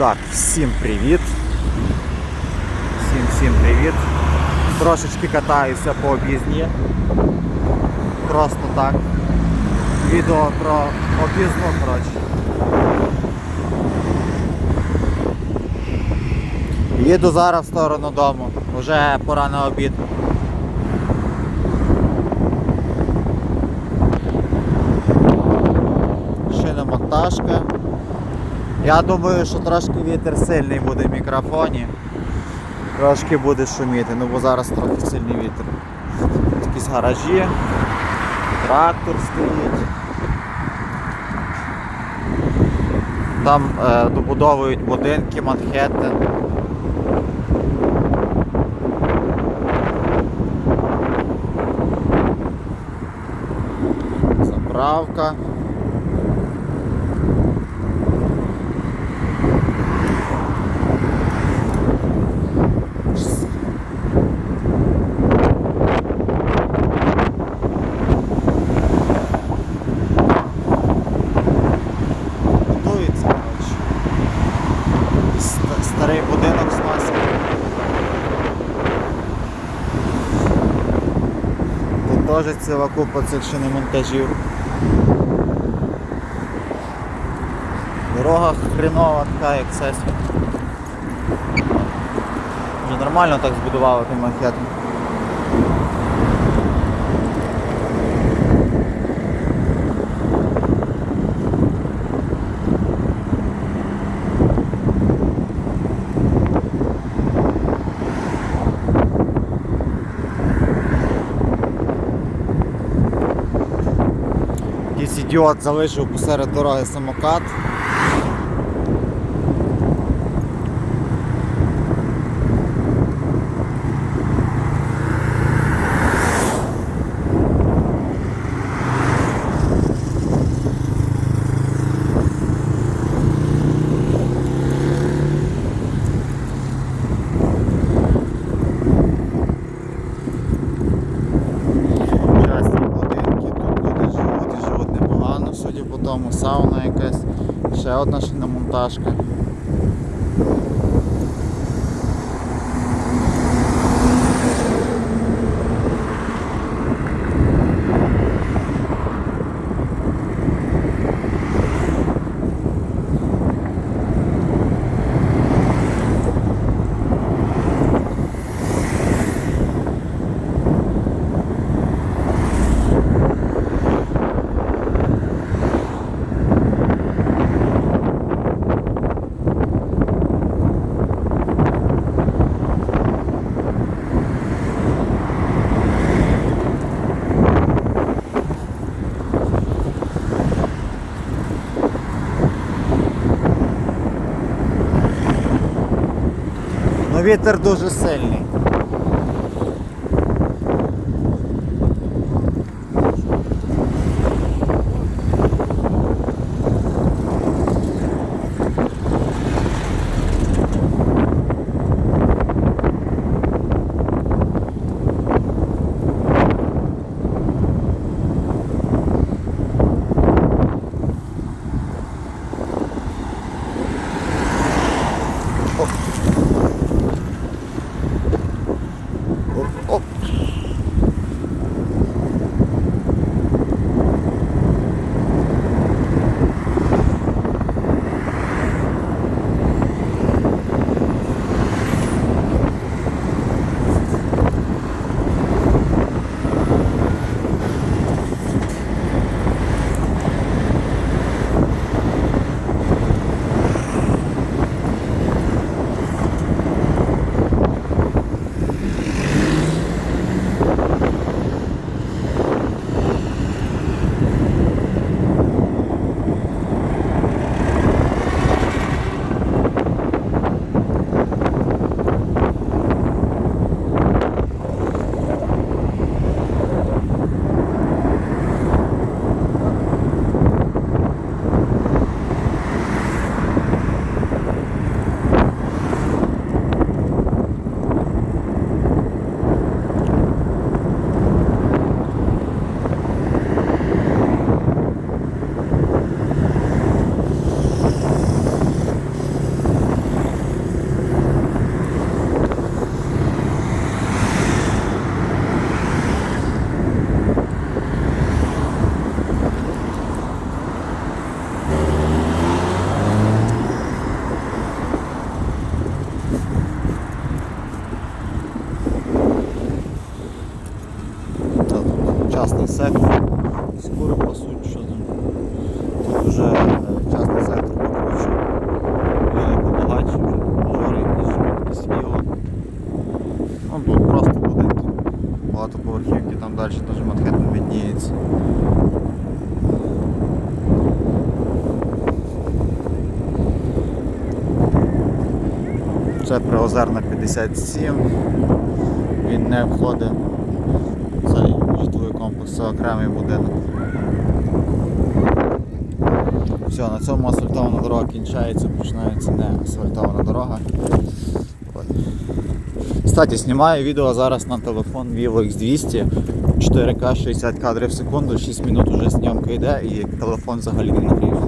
Так, всім привіт. Всім всім привіт. Трошечки катаюся по об'їзні. Просто так. Відео про об'їзну, коротше. Їду зараз в сторону дому. Вже пора на обід. Шиномонтажка. Я думаю, що трошки вітер сильний буде в мікрофоні. Трошки буде шуміти, ну бо зараз трохи сильний вітер. Якісь гаражі, трактор стоїть. Там е, добудовують будинки Манхеттен. Заправка. Теж ціла купа цих шиномонтажів. Дорога хренова така, як сесія. Вже нормально так збудували ти Манхеттен. Якийсь ідіот залишив посеред дороги самокат. Сауна якась, ще одна шиномонтажка. але вітер дуже сильний. Oh. багатоповерхівки, там далі теж Манхеттен відніється. Це приозерна 57, він не входить в цей житловий комплекс, це окремий будинок. Все, на цьому асфальтована дорога кінчається, починається не асфальтована дорога. Кстати, знімаю відео зараз на телефон Vivo X200 4К 60 кадрів в секунду, 6 минут уже зйомка йде і телефон взагалі не нагрівся.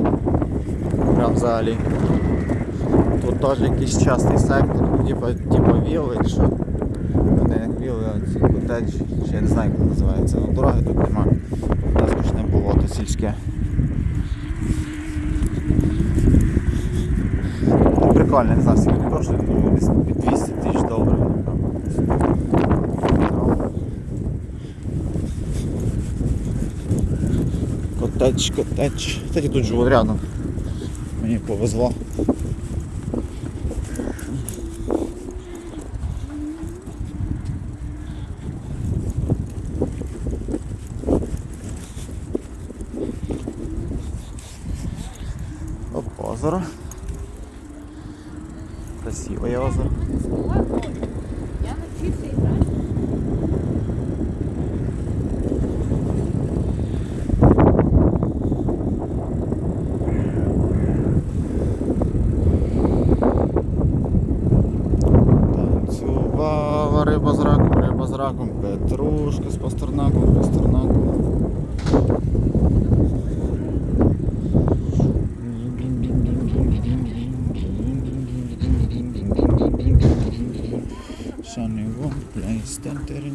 Прям взагалі. Тут теж якийсь частий сектор, типа, типа віли, чи що. Ну, Не як віли, а ці котедж, чи я не знаю, як називається. Ну, дороги тут нема. Нас почне болото сільське. Ну, Прикольно, не знаю, скільки коштує, ну, десь під 200 Котедж, котедж. Кстати, тут живу рядом. Мені повезло. Оп, озеро. Красивое озеро. Я навчився і Риба з раком, риба з раком, петрушка з пастернаком, пастернаком. Sunny warm place. Dun, dun,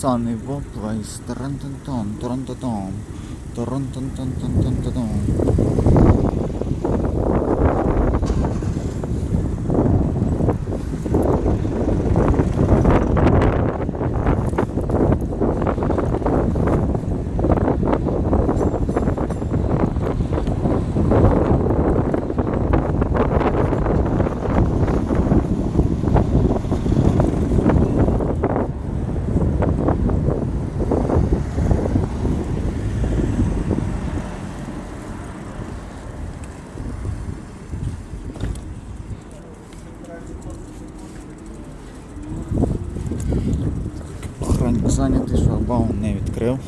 Sunny place. Тарантантон, тарантатон. Тарантантантантантантон. Зайнятий, шлагбаум не відкрив.